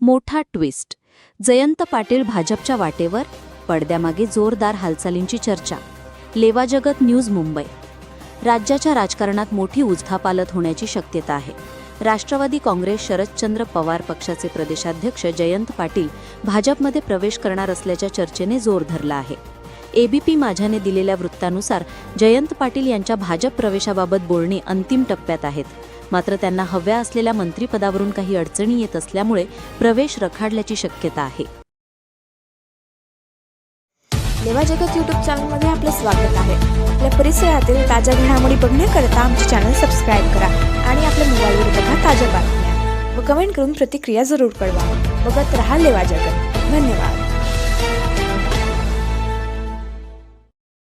मोठा ट्विस्ट. जयंत पाटील भाजपच्या वाटेवर पडद्यामागे जोरदार हालचालींची चर्चा. लेवाजगत न्यूज मुंबई. राज्याच्या राजकारणात मोठी उजथापालत होण्याची शक्यता आहे. राष्ट्रवादी काँग्रेस शरदचंद्र पवार पक्षाचे प्रदेशाध्यक्ष जयंत पाटील भाजपमध्ये प्रवेश करणार असल्याच्या चर्चेने जोर धरला आहे. एबीपी माझ्याने दिलेल्या वृत्तानुसार जयंत पाटील यांच्या भाजप प्रवेशाबाबत बोलणी अंतिम टप्प्यात आहेत. मात्र त्यांना हव्या असलेल्या मंत्रिपदावरून काही अडचणी येत असल्यामुळे प्रवेश रखाडल्याची शक्यता आहे. लेवा जगत यूट्यूब चॅनलमध्ये आपलं स्वागत आहे. आपल्या परिसरातील ताज्या घडामोडी बघण्याकरता आमचे चॅनल सबस्क्राईब करा आणि आपल्या मोबाईलवर बघा ताज्या बातम्या. व कमेंट करून प्रतिक्रिया जरूर कळवा. बघत राहा लेवा जगत. धन्यवाद.